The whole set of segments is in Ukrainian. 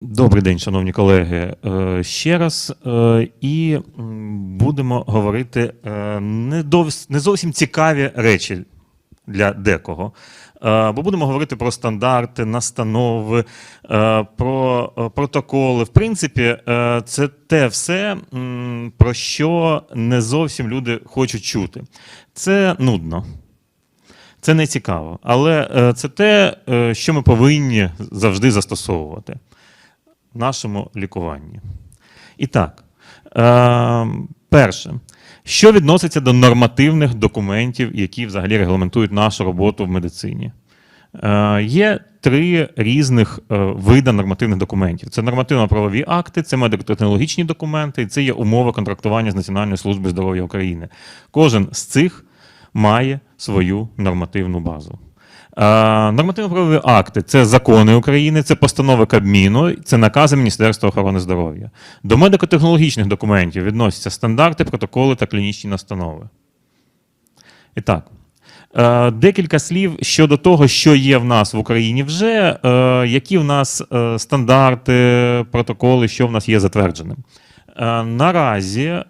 Добрий день, шановні колеги. Е, Ще раз. Е, І будемо говорити е, не зовсім цікаві речі для декого. Бо будемо говорити про стандарти, настанови, про протоколи. В принципі, це те все, про що не зовсім люди хочуть чути. Це нудно. Це не цікаво, але це те, що ми повинні завжди застосовувати нашому лікуванні. І так, е, перше, що відноситься до нормативних документів, які взагалі регламентують нашу роботу в медицині? Е, Є три різних е, вида нормативних документів: це нормативно-правові акти, це медико-технологічні документи, і це є умови контрактування з Національною службою здоров'я України. Кожен з цих має свою нормативну базу. Е, Нормативно-правові акти це закони України, це постанови Кабміну, це накази Міністерства охорони здоров'я. До медико-технологічних документів відносяться стандарти, протоколи та клінічні настанови. І так, е, декілька слів щодо того, що є в нас в Україні вже, е, які в нас стандарти, протоколи, що в нас є затвердженим. Е, Наразі е,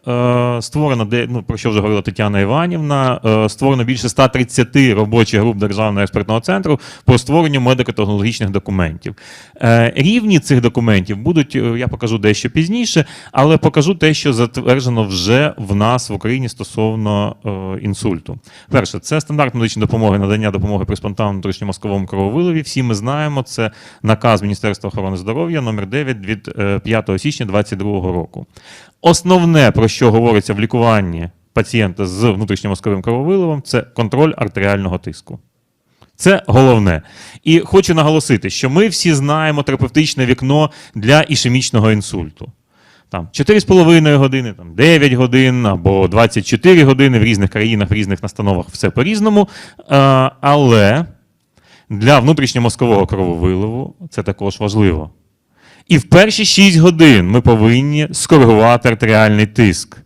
створено, ну, про що вже говорила Тетяна Іванівна, е, створено більше 130 робочих груп Державного експертного центру по створенню медико-технологічних документів. Рівні цих документів будуть, я покажу дещо пізніше, але покажу те, що затверджено вже в нас в Україні стосовно інсульту. Перше, це стандарт медичної допомоги, надання допомоги при спонтанному внутрішньомозковому крововиливі. Всі ми знаємо, це наказ Міністерства охорони здоров'я номер 9 від е, 5 січня 2022 року. Основне, про що говориться в лікуванні пацієнта з внутрішньомозковим крововиливом, це контроль артеріального тиску. Це головне. І хочу наголосити, що ми всі знаємо терапевтичне вікно для ішемічного інсульту. Там 4,5 години, там 9 годин або 24 години в різних країнах, в різних настановах все по-різному. Але для внутрішньомозкового крововиливу це також важливо. І в перші 6 годин ми повинні скоригувати артеріальний тиск.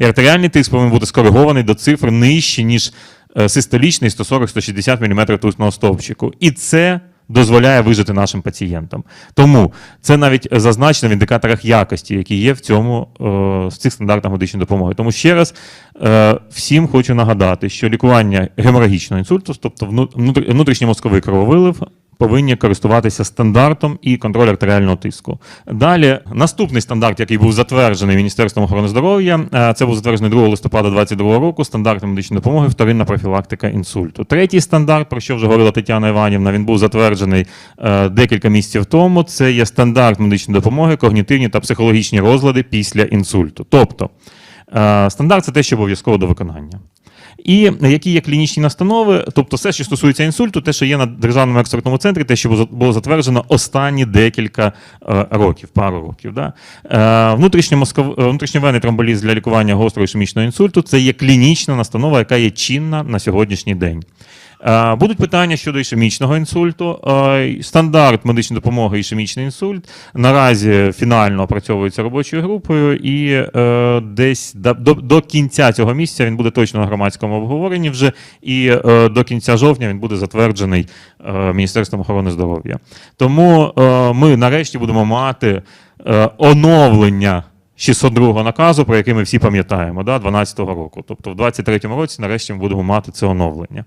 І артеріальний тиск повинен бути скоригований до цифр нижче, ніж е, систолічний 140-160 мм тускного стовпчику. І це дозволяє вижити нашим пацієнтам. Тому це навіть зазначено в індикаторах якості, які є в цьому е, в цих стандартах медичної допомоги. Тому ще раз е, всім хочу нагадати, що лікування геморагічного інсульту, тобто вну- внутр- внутрішньомозковий крововилив, повинні користуватися стандартом і контроль артеріального тиску. Далі, наступний стандарт, який був затверджений Міністерством охорони здоров'я, е, це був затверджений 2 листопада 2022 року. Стандарт медичної допомоги, вторинна профілактика інсульту. Третій стандарт, про що вже говорила Тетяна Іванівна, він був затверджений е, декілька місяців тому. Це є стандарт медичної допомоги, когнітивні та психологічні розлади після інсульту. Тобто, е, стандарт це те, що обов'язково до виконання. І які є клінічні настанови, тобто все, що стосується інсульту, те, що є на державному експертному центрі, те, що було- затверджено останні декілька е, років, пару років. Да? Е, е, внутрішньовенний тромболіз для лікування гострого ішемічного інсульту це є клінічна настанова, яка є чинна на сьогоднішній день. Е, Будуть питання щодо ішемічного інсульту. Е, Стандарт медичної допомоги ішемічний інсульт наразі фінально опрацьовується робочою групою, і е, десь до, до, кінця цього місяця він буде точно на громадському обговоренні вже, і до кінця жовтня він буде затверджений Міністерством охорони здоров'я. Тому ми нарешті будемо мати оновлення 602 наказу, про який ми всі пам'ятаємо, да, 12-го року. Тобто в 23-му році нарешті ми будемо мати це оновлення.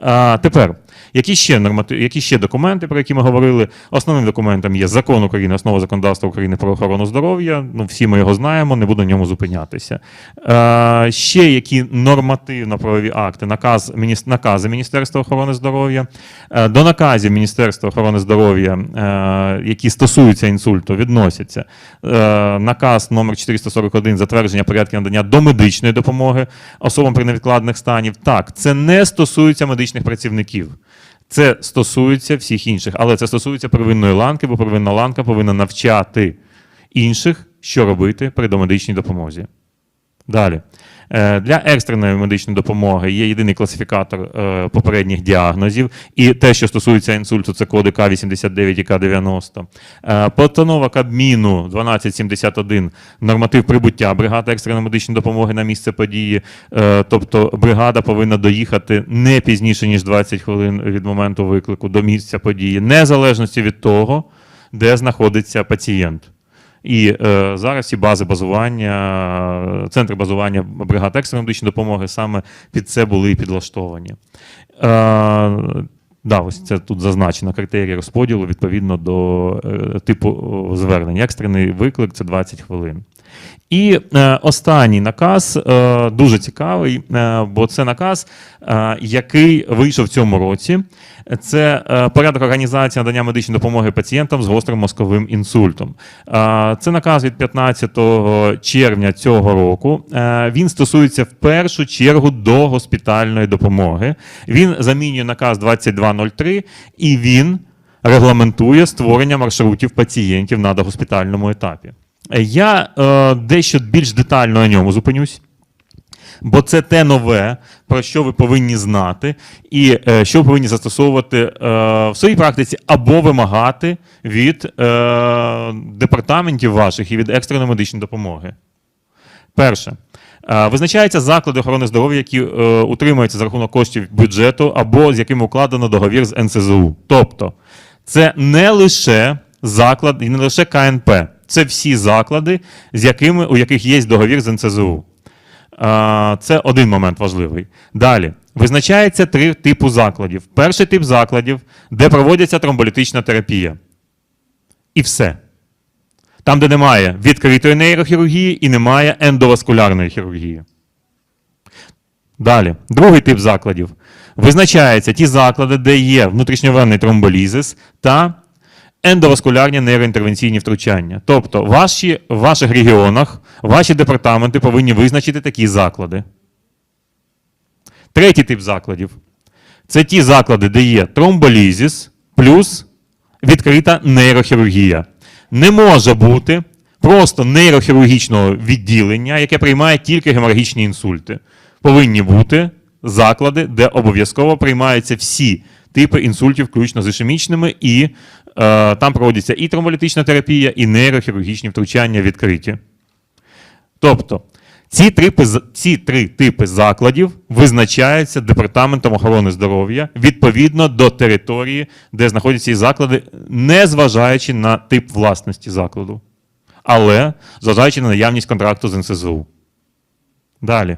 А, тепер, які ще, нормати... які ще документи, про які ми говорили? Основним документом є закон України, основа законодавства України про охорону здоров'я. Ну, всі ми його знаємо, не буду на ньому зупинятися. А, ще які нормативно-правові акти, наказ, накази Міністерства охорони здоров'я. До наказів Міністерства охорони здоров'я, які стосуються інсульту, відносяться наказ номер 441 затвердження порядків надання домедичної допомоги особам при невідкладних станів. Так, це не стосується медичних працівників. Це стосується всіх інших, але це стосується первинної ланки, бо первинна ланка повинна навчати інших, що робити при домедичній допомозі. Далі. Е, Для екстреної медичної допомоги є єдиний класифікатор е, попередніх діагнозів, і те, що стосується інсульту, це коди К89 і К90. Е, Постанова Кабміну 1271 норматив прибуття бригади екстреної медичної допомоги на місце події. Е, Тобто бригада повинна доїхати не пізніше ніж 20 хвилин від моменту виклику до місця події, незалежності від того, де знаходиться пацієнт. І е, зараз ці бази базування, е, центри базування бригад екстреної медичної допомоги саме під це були і підлаштовані. Е, да, ось це тут зазначено критерії розподілу відповідно до е, типу звернень. Екстрений виклик це 20 хвилин. І е, останній наказ е, дуже цікавий, е, бо це наказ, е, який вийшов в цьому році. Це е, порядок організації надання медичної допомоги пацієнтам з гострим мозковим інсультом. Е, це наказ від 15 червня цього року. Е, він стосується в першу чергу до госпітальної допомоги. Він замінює наказ 2203 і він регламентує створення маршрутів пацієнтів на догоспітальному етапі. Я е, дещо більш детально на ньому зупинюсь. Бо це те нове, про що ви повинні знати, і е, що ви повинні застосовувати е, в своїй практиці або вимагати від е, департаментів ваших і від екстреної медичної допомоги. Перше. Е, Визначаються заклади охорони здоров'я, які е, утримуються за рахунок коштів бюджету або з якими укладено договір з НСЗУ. Тобто, це не лише заклад, і не лише КНП, це всі заклади, з якими, у яких є договір з НСЗУ. Це один момент важливий. Далі. Визначається три типи закладів. Перший тип закладів, де проводиться тромболітична терапія. І все. Там, де немає відкритої нейрохірургії і немає ендоваскулярної хірургії. Далі. Другий тип закладів. Визначаються ті заклади, де є внутрішньовенний тромболізис та ендоваскулярні нейроінтервенційні втручання. Тобто, ваші, в ваших регіонах ваші департаменти повинні визначити такі заклади. Третій тип закладів це ті заклади, де є тромболізис плюс відкрита нейрохірургія. Не може бути просто нейрохірургічного відділення, яке приймає тільки геморрагічні інсульти. Повинні бути заклади, де обов'язково приймаються всі типи інсультів, включно з ішемічними, і там проводиться і тромболітична терапія, і нейрохірургічні втручання відкриті. Тобто, ці три, ці три типи закладів визначаються Департаментом охорони здоров'я відповідно до території, де знаходяться ці заклади, не зважаючи на тип власності закладу, але зважаючи на наявність контракту з НСЗУ. Далі.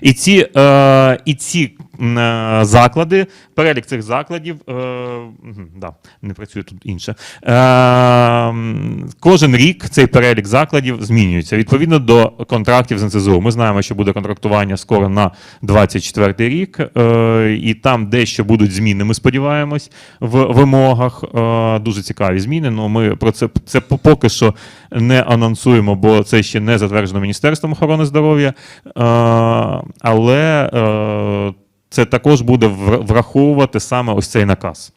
І ці, е, і ці е, заклади, перелік цих закладів, е, да, не працює тут інше. Е, кожен рік цей перелік закладів змінюється відповідно до контрактів з НСЗУ. Ми знаємо, що буде контрактування скоро на 24 рік, е, і там дещо будуть зміни, ми сподіваємось, в вимогах. Е, дуже цікаві зміни. Ну, ми про це, це поки що не анонсуємо, бо це ще не затверджено Міністерством охорони здоров'я. Е, але е, це також буде враховувати саме ось цей наказ.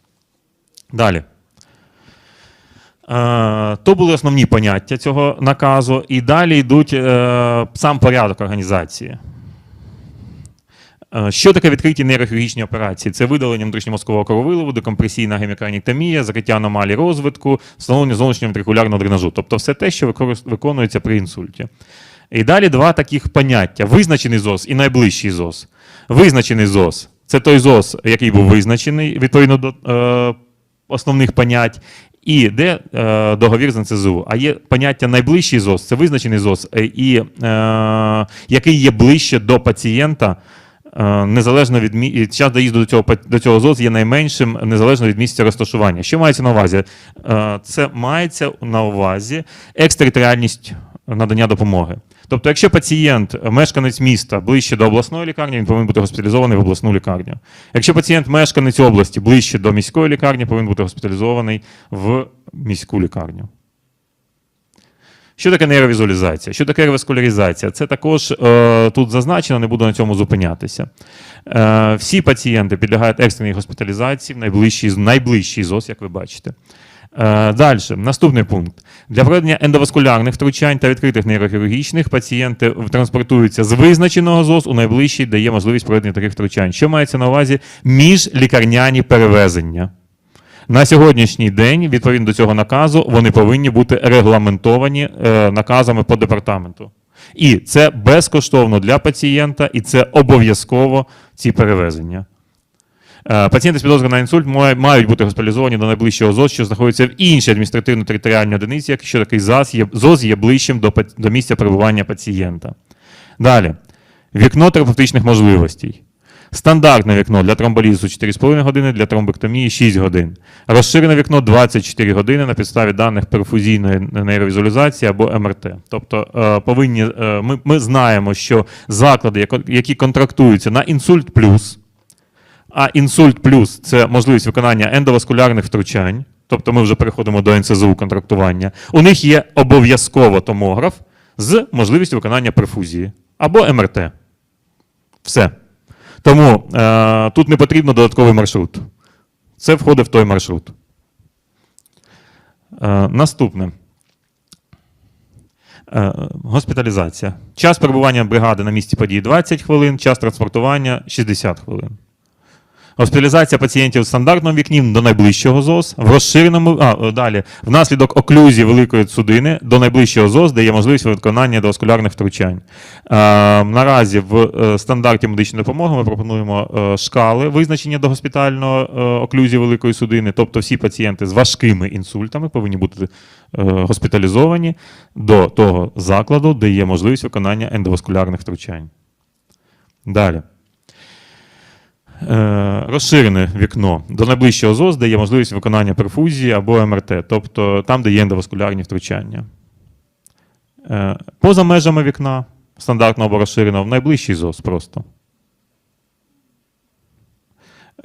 Далі. Е, То були основні поняття цього наказу, і далі йдуть е, сам порядок організації. Е, Що таке відкриті нейрохірургічні операції? Це видалення внутрішньомозкового крововиливу, декомпресійна гемікраніктомія, закриття аномалій розвитку, встановлення зовнішнього ventricularного дренажу. Тобто все те, що виконується при інсульті. І далі два таких поняття: визначений ЗОС і найближчий ЗОС. Визначений ЗОС це той ЗОС, який був визначений відповідно до е, основних понять. І де е, договір з НСЗУ. А є поняття найближчий ЗОС, це визначений ЗОС, е, і е, який є ближче до пацієнта, е, незалежно від мі... час доїзду до цього до цього ЗОС є найменшим незалежно від місця розташування. Що мається на увазі? Е, це мається на увазі екстериторіальність надання допомоги. Тобто, якщо пацієнт, мешканець міста ближче до обласної лікарні, він повинен бути госпіталізований в обласну лікарню. Якщо пацієнт мешканець області ближче до міської лікарні, повинен бути госпіталізований в міську лікарню. Що таке нейровізуалізація? Що таке реваскуляризація? Це також е, тут зазначено, не буду на цьому зупинятися. Е, всі пацієнти підлягають екстреній госпіталізації в найближчий, найближчий ЗОС, як ви бачите. Е, Далі, наступний пункт. Для проведення ендоваскулярних втручань та відкритих нейрохірургічних пацієнти транспортуються з визначеного ЗОС у найближчий, де є можливість проведення таких втручань. Що мається на увазі? Міжлікарняні перевезення. На сьогоднішній день, відповідно до цього наказу, вони повинні бути регламентовані е, наказами по департаменту. І це безкоштовно для пацієнта, і це обов'язково ці перевезення. Е, Пацієнти з підозрою на інсульт мають бути госпіталізовані до найближчого ЗОЗ, що знаходиться в іншій адміністративно-територіальній одиниці, якщо такий ЗАЗ є, ЗОЗ є ближчим до, до місця перебування пацієнта. Далі. Вікно терапевтичних можливостей. Стандартне вікно для тромболізу 4,5 години, для тромбектомії 6 годин. Розширене вікно 24 години на підставі даних перфузійної нейровізуалізації або МРТ. Тобто е, повинні, е, ми, ми знаємо, що заклади, які контрактуються на інсульт плюс, а інсульт плюс це можливість виконання ендоваскулярних втручань. Тобто ми вже переходимо до НСЗУ контрактування. У них є обов'язково томограф з можливістю виконання перфузії або МРТ. Все. Тому е, тут не потрібно додатковий маршрут. Це входить в той маршрут. Е, наступне. Е, Госпіталізація. Час перебування бригади на місці події 20 хвилин, час транспортування 60 хвилин. Госпіталізація пацієнтів в стандартному вікні до найближчого ЗОЗ, в розширеному а, е, далі внаслідок оклюзії великої судини до найближчого ЗОЗ, де є можливість виконання доскулярних втручань. Е, наразі в е, стандарті медичної допомоги ми пропонуємо е, шкали визначення до госпітального оклюзії великої судини, тобто всі пацієнти з важкими інсультами повинні бути госпіталізовані до того закладу, де є можливість виконання ендоваскулярних втручань. Далі. Е, розширене вікно до найближчого ЗОЗ, де є можливість виконання перфузії або МРТ, тобто там, де є ендоваскулярні втручання. Е, поза межами вікна, стандартно або розширеного, в найближчий ЗОЗ просто.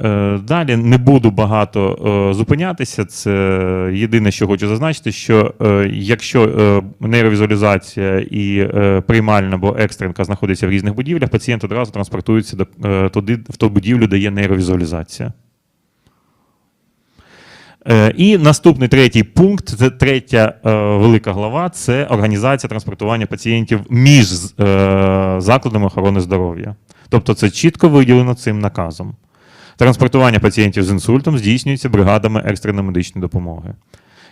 Е, Далі не буду багато е, зупинятися. Це єдине, що хочу зазначити, що е, якщо нейровізуалізація і приймальна або екстренка знаходиться в різних будівлях, пацієнт одразу транспортується туди, в ту будівлю, де є нейровізуалізація. І наступний третій пункт, це третя велика глава, це організація транспортування пацієнтів між закладами охорони здоров'я. Тобто це чітко виділено цим наказом. Транспортування пацієнтів з інсультом здійснюється бригадами екстреної медичної допомоги.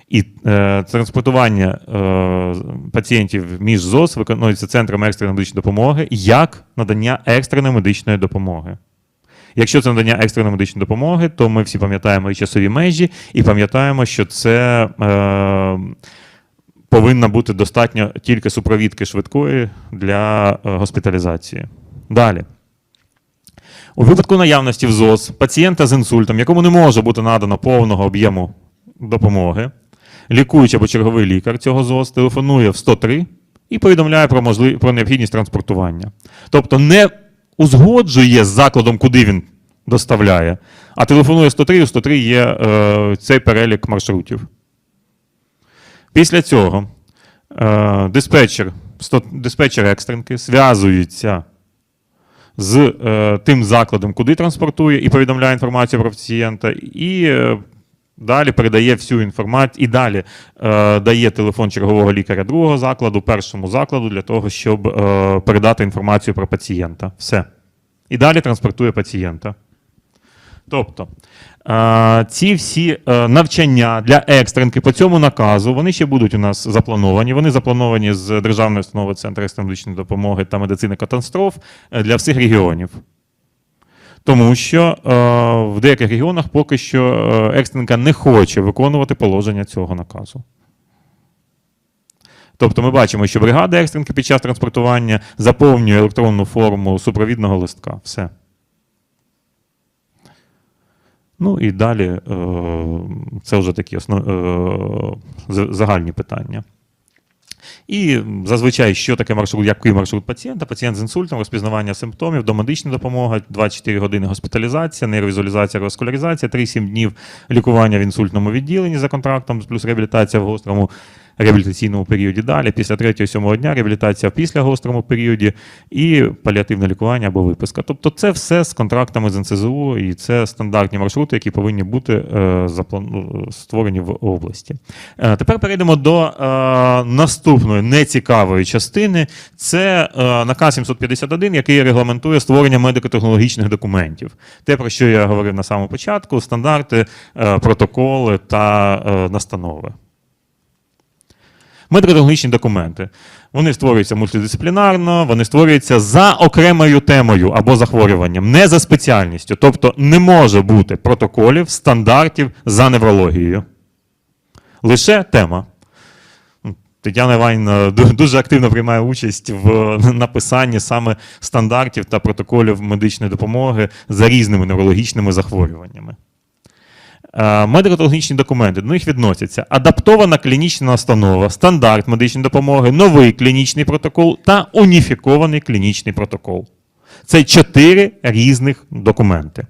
І е, транспортування е, пацієнтів між ЗОС виконується центром екстреної медичної допомоги як надання екстреної медичної допомоги. Якщо це надання екстреної медичної допомоги, то ми всі пам'ятаємо і часові межі, і пам'ятаємо, що це е, повинна бути достатньо тільки супровідки швидкої для е, госпіталізації. Далі. У випадку наявності в ЗОЗ пацієнта з інсультом, якому не може бути надано повного об'єму допомоги, лікуючий або черговий лікар цього ЗОЗ телефонує в 103 і повідомляє про, можлив... про необхідність транспортування. Тобто не узгоджує з закладом, куди він доставляє, а телефонує 103, і у 103 є е, цей перелік маршрутів. Після цього е, диспетчер, сто- диспетчер екстренки зв'язується з е, тим закладом, куди транспортує, і повідомляє інформацію про пацієнта, і е, далі передає всю інформацію, і далі е, дає телефон чергового лікаря другого закладу, першому закладу для того, щоб е, передати інформацію про пацієнта. Все. І далі транспортує пацієнта. Тобто е, ці всі е, навчання для екстренки по цьому наказу вони ще будуть у нас заплановані. Вони заплановані з Державної установи Центру екстреної медичної допомоги та медицини катастроф е, для всіх регіонів. Тому що в деяких регіонах поки що екстренка не хоче виконувати положення цього наказу. Тобто ми бачимо, що бригада екстренки під час транспортування заповнює електронну форму супровідного листка. Все. Ну і далі е, це вже такі основ, е, загальні питання. І зазвичай, що таке маршрут, який маршрут пацієнта? Пацієнт з інсультом, розпізнавання симптомів, домедична допомога, 24 години госпіталізація, нейровізуалізація, розкуляризація, 3-7 днів лікування в інсультному відділенні за контрактом, плюс реабілітація в гострому реабілітаційному періоді. Далі, після 3-7 дня реабілітація в післягострому періоді і паліативне лікування або виписка. Тобто це все з контрактами з НСЗУ, і це стандартні маршрути, які повинні бути е, ну, створені в області. Е, Тепер перейдемо до е, наступної нецікавої частини. Це наказ 751, який регламентує створення медико-технологічних документів. Те, про що я говорив на самому початку: стандарти, протоколи та настанови. Медико-технологічні документи. Вони створюються мультидисциплінарно, вони створюються за окремою темою або захворюванням, не за спеціальністю. Тобто не може бути протоколів, стандартів за неврологією. Лише тема. Тетяна Іванівна дуже активно приймає участь в написанні саме стандартів та протоколів медичної допомоги за різними неврологічними захворюваннями. Е, Медико-технологічні документи до них відносяться адаптована клінічна настанова, стандарт медичної допомоги, новий клінічний протокол та уніфікований клінічний протокол. Це чотири різних документи.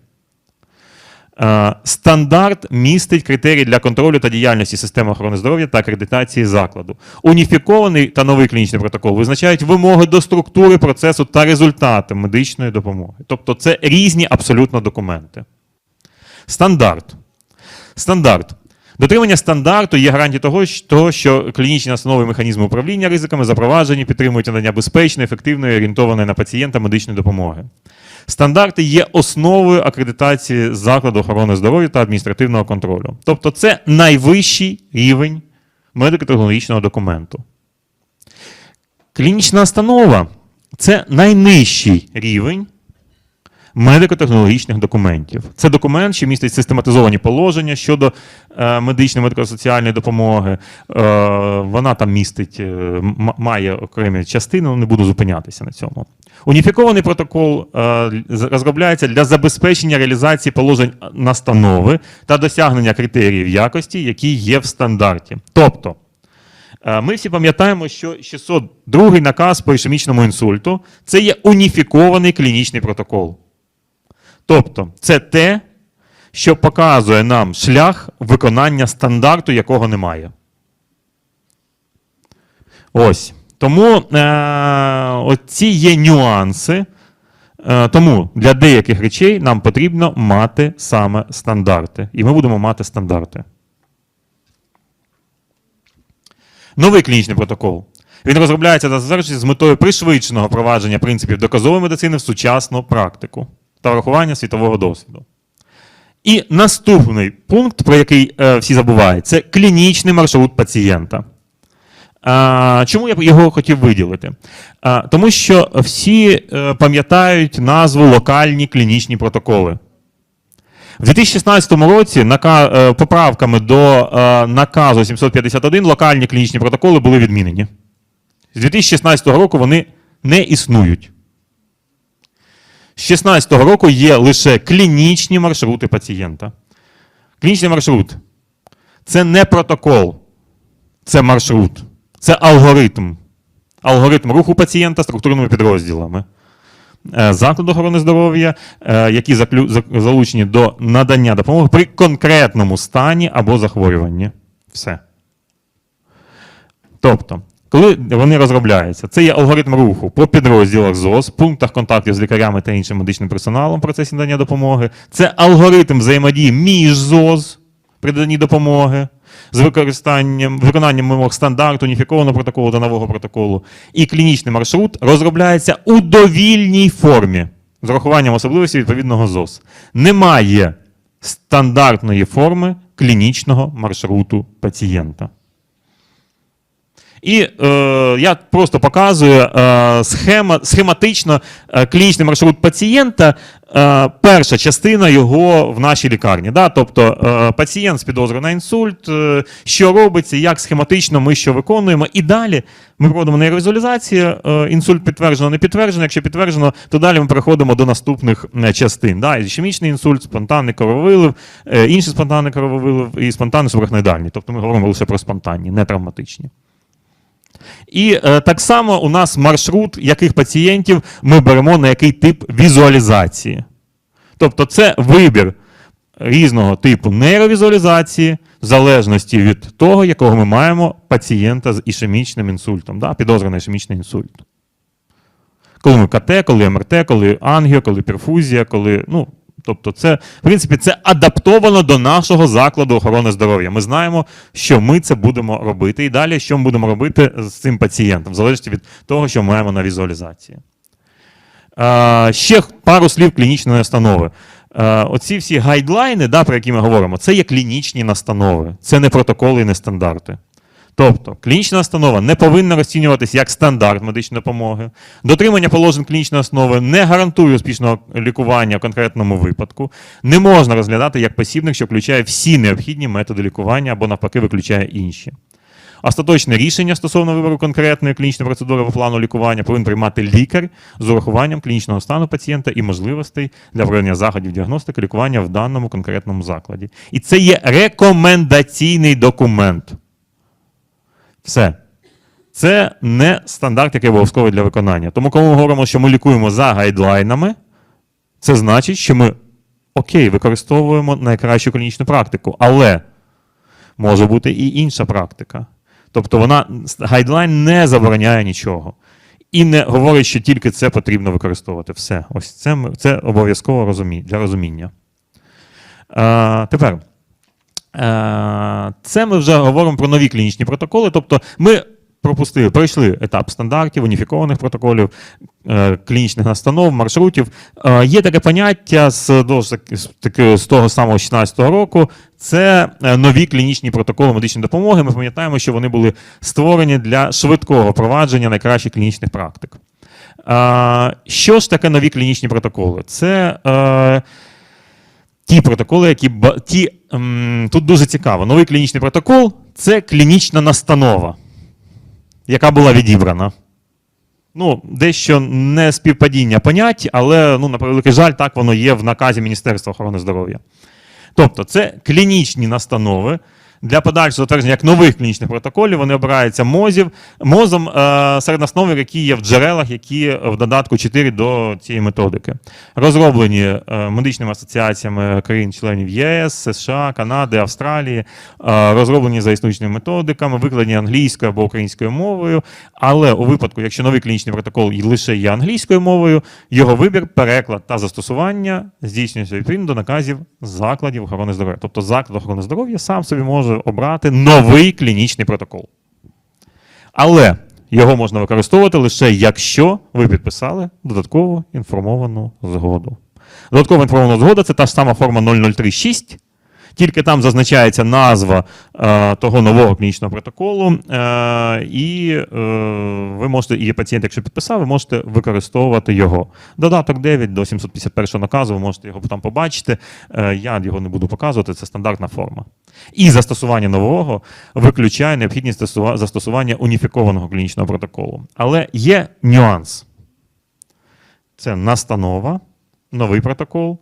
Е, Стандарт містить критерії для контролю та діяльності системи охорони здоров'я та акредитації закладу. Уніфікований та новий клінічний протокол визначають вимоги до структури процесу та результати медичної допомоги. Тобто це різні абсолютно документи. Стандарт. Стандарт. Дотримання стандарту є гарантією того, що- клінічні настанови і механізми управління ризиками запроваджені, підтримують надання безпечної, ефективної, орієнтованої на пацієнта медичної допомоги. Стандарти є основою акредитації закладу охорони здоров'я та адміністративного контролю. Тобто це найвищий рівень медико-технологічного документу. Клінічна настанова це найнижчий рівень медико-технологічних документів. Це документ, що містить систематизовані положення щодо е, медичної медико-соціальної допомоги. Е, вона там містить, е, має окремі частини, не буду зупинятися на цьому. Уніфікований протокол розробляється для забезпечення реалізації положень настанови та досягнення критеріїв якості, які є в стандарті. Тобто, Ми всі пам'ятаємо, що 602 наказ по ішемічному інсульту це є уніфікований клінічний протокол. Тобто, це те, що показує нам шлях виконання стандарту, якого немає. Ось. Тому е, оці є нюанси. Е, тому для деяких речей нам потрібно мати саме стандарти. І ми будемо мати стандарти. Новий клінічний протокол. Він розробляється з метою пришвидшеного впровадження принципів доказової медицини в сучасну практику та врахування світового досвіду. І наступний пункт, про який е, всі забувають, це клінічний маршрут пацієнта. А, чому я його хотів виділити? А, тому що всі е, пам'ятають назву локальні клінічні протоколи. В 2016 році е, поправками до е, наказу 751 локальні клінічні протоколи були відмінені. З 2016 року вони не існують. З 2016 року є лише клінічні маршрути пацієнта. Клінічний маршрут це не протокол, це маршрут, це алгоритм. Алгоритм руху пацієнта структурними підрозділами е, закладу охорони здоров'я, е, які залучені до надання допомоги при конкретному стані або захворюванні. Все. Тобто, коли вони розробляються, це є алгоритм руху по підрозділах ЗОЗ, пунктах контактів з лікарями та іншим медичним персоналом в процесі надання допомоги. Це алгоритм взаємодії між ЗОЗ при наданні допомоги з використанням виконанням вимог стандарту, уніфікованого протоколу та нового протоколу. І клінічний маршрут розробляється у довільній формі з урахуванням особливостей відповідного ЗОЗ. Немає стандартної форми клінічного маршруту пацієнта. І е, я просто показую е, схема, схематично е, клінічний маршрут пацієнта. Е, перша частина його в нашій лікарні. Да? Тобто е, пацієнт з підозрою на інсульт, е, що робиться, як схематично ми що виконуємо. І далі ми проводимо нейровізуалізацію, е, інсульт підтверджено, не підтверджено. Якщо підтверджено, то далі ми переходимо до наступних е, частин. Да? Ішемічний інсульт, спонтанний крововилив, е, інший спонтанний крововилив і спонтанний субарахноїдальний. Тобто ми говоримо лише про спонтанні, не травматичні. І е, так само у нас маршрут, яких пацієнтів ми беремо на який тип візуалізації. Тобто це вибір різного типу нейровізуалізації, в залежності від того, якого ми маємо пацієнта з ішемічним інсультом, да? підозра на ішемічний інсульт. Коли ми КТ, коли МРТ, коли ангіо, коли перфузія, коли. Ну, тобто, це, в принципі, це адаптовано до нашого закладу охорони здоров'я. Ми знаємо, що ми це будемо робити. І далі, що ми будемо робити з цим пацієнтом, в залежності від того, що ми маємо на візуалізації. Е, ще пару слів клінічної настанови. Е, оці всі гайдлайни, да, про які ми говоримо, це є клінічні настанови, це не протоколи і не стандарти. Тобто, клінічна настанова не повинна розцінюватися як стандарт медичної допомоги. Дотримання положень клінічної основи не гарантує успішного лікування в конкретному випадку. Не можна розглядати як посібник, що включає всі необхідні методи лікування або навпаки виключає інші. Остаточне рішення стосовно вибору конкретної клінічної процедури або плану лікування повинен приймати лікар з урахуванням клінічного стану пацієнта і можливостей для проведення заходів діагностики лікування в даному конкретному закладі. І це є рекомендаційний документ. Все. Це не стандарт, який обов'язковий для виконання. Тому, коли ми говоримо, що ми лікуємо за гайдлайнами, це значить, що ми окей, використовуємо найкращу клінічну практику, але може бути і інша практика. Тобто вона гайдлайн не забороняє нічого. І не говорить, що тільки це потрібно використовувати. Все. Ось це, це обов'язково розумі, для розуміння. А, тепер. Е, Це ми вже говоримо про нові клінічні протоколи. Тобто ми пропустили, пройшли етап стандартів, уніфікованих протоколів, е, клінічних настанов, маршрутів. Е, Є таке поняття з, з того самого 16-го року. Це нові клінічні протоколи медичної допомоги. Ми пам'ятаємо, що вони були створені для швидкого провадження найкращих клінічних практик. Що ж таке нові клінічні протоколи? Це ті протоколи, які ті, ем, тут дуже цікаво. Новий клінічний протокол це клінічна настанова, яка була відібрана. Ну, дещо не співпадіння понять, але ну, на превеликий жаль, так воно є в наказі Міністерства охорони здоров'я. Тобто, це клінічні настанови. Для подальшого затвердження як нових клінічних протоколів вони обираються мозів, мозом е, серед основ, які є в джерелах, які в додатку 4 до цієї методики. Розроблені е, медичними асоціаціями країн-членів ЄС, США, Канади, Австралії, е, розроблені за існуючими методиками, викладені англійською або українською мовою. Але у випадку, якщо новий клінічний протокол лише є англійською мовою, його вибір, переклад та застосування здійснюється відповідно до наказів закладів охорони здоров'я. Тобто заклад охорони здоров'я сам собі може обрати новий клінічний протокол. Але його можна використовувати лише якщо ви підписали додаткову інформовану згоду. Додаткова інформована згода це та ж сама форма 0036, тільки там зазначається назва е, того нового клінічного протоколу, е, і е, ви можете, і пацієнт, якщо підписав, ви можете використовувати його. Додаток 9 до 751 наказу, ви можете його там побачити. Е, я його не буду показувати, це стандартна форма. І застосування нового виключає необхідність застосування уніфікованого клінічного протоколу. Але є нюанс. Це настанова, новий протокол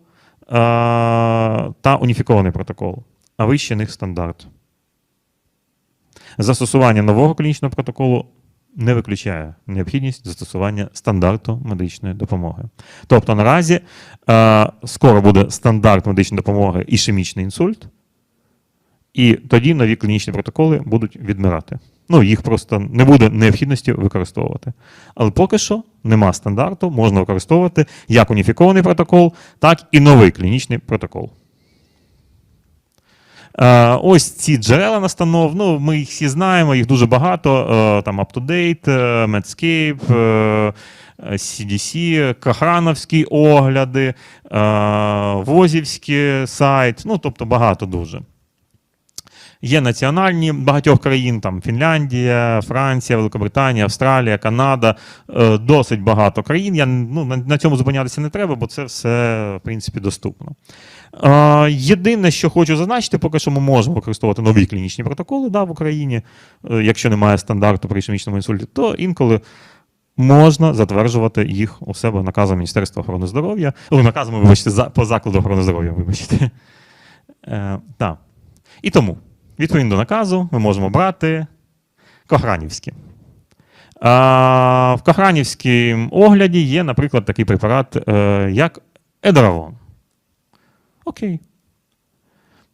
та уніфікований протокол, а вище них стандарт. Застосування нового клінічного протоколу не виключає необхідність застосування стандарту медичної допомоги. Тобто наразі е, скоро буде стандарт медичної допомоги ішемічний інсульт, і тоді нові клінічні протоколи будуть відмирати. Ну, їх просто не буде необхідності використовувати. Але поки що нема стандарту, можна використовувати як уніфікований протокол, так і новий клінічний протокол. Е, Ось ці джерела настанов. Ну, ми їх всі знаємо, їх дуже багато. Е, Там UpToDate, е, Medscape, CDC, Кахрановські огляди, Возівський сайт, ну, тобто багато дуже. Є національні багатьох країн, там Фінляндія, Франція, Великобританія, Австралія, Канада, е, досить багато країн. Я, ну, на, цьому зупинятися не треба, бо це все, в принципі, доступно. Е, єдине, що хочу зазначити, поки що ми можемо використовувати нові клінічні протоколи да, в Україні, е, якщо немає стандарту при ішемічному інсульті, то інколи можна затверджувати їх у себе наказом Міністерства охорони здоров'я. О, наказами, вибачте, за, по закладу охорони здоров'я, вибачте. Е, так. І тому, відповідно до наказу, ми можемо брати Кохранівські. В Кохранівському огляді є, наприклад, такий препарат, е, як Едравон. Окей.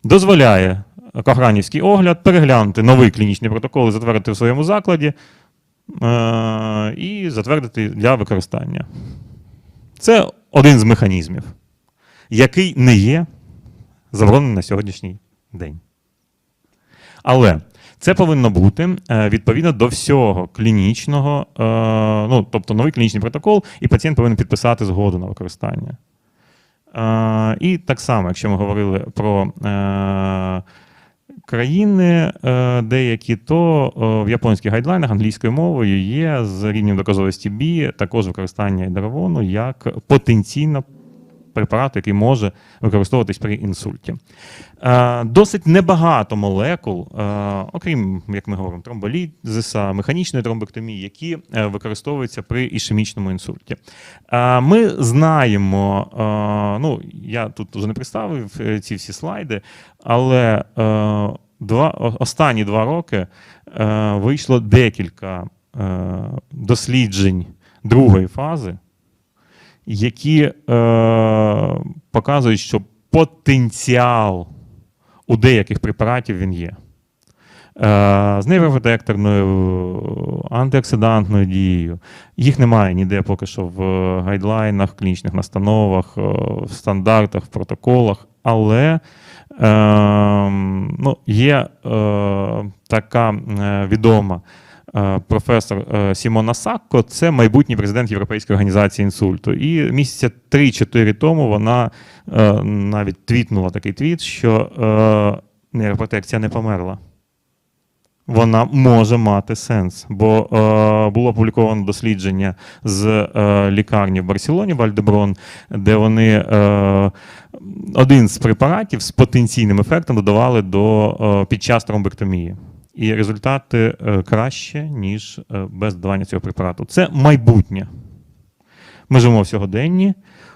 Дозволяє Кохранівський огляд переглянути новий клінічний протокол і затвердити в своєму закладі е, і затвердити для використання. Це один з механізмів, який не є заборонений на сьогоднішній день. Але це повинно бути е, відповідно до всього клінічного, е, ну, тобто новий клінічний протокол, і пацієнт повинен підписати згоду на використання. Е, І так само, якщо ми говорили про країни деякі, то в японських гайдлайнах англійською мовою є з рівнем доказовості B також використання ідеравону як потенційно препарат, який може використовуватись при інсульті. Е, Досить небагато молекул, е, окрім, як ми говоримо, тромболізиса, механічної тромбектомії, які е, використовуються при ішемічному інсульті. Ми знаємо, ну я тут вже не представив ці всі слайди, але два, останні два роки вийшло декілька досліджень другої фази, які е, показують, що потенціал у деяких препаратів він є. Е, з нейропротекторною, антиоксидантною дією. Їх немає ніде поки що в гайдлайнах, клінічних настановах, е, в стандартах, в протоколах, але е, ну, є е, така е, відома професор е, Сімона Сакко, це майбутній президент Європейської організації інсульту. І місяця 3-4 тому вона е, навіть твітнула такий твіт, що е, нейропротекція не померла. Вона може мати сенс, бо е, було опубліковано дослідження з е, лікарні в Барселоні Вальдеброн, де вони е, один з препаратів з потенційним ефектом додавали до, е, під час тромбектомії. І результати е, краще, ніж е, без додавання цього препарату. Це майбутнє. Ми живемо в сьогоденні,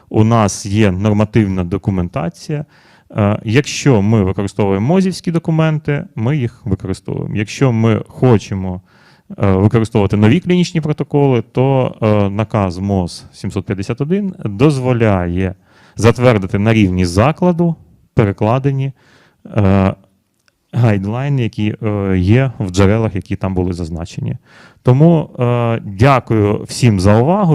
у нас є нормативна документація. Е, Якщо ми використовуємо мозівські документи, ми їх використовуємо. Якщо ми хочемо використовувати нові клінічні протоколи, то наказ МОЗ 751 дозволяє затвердити на рівні закладу перекладені гайдлайни, які е, є в джерелах, які там були зазначені. Тому е, дякую всім за увагу.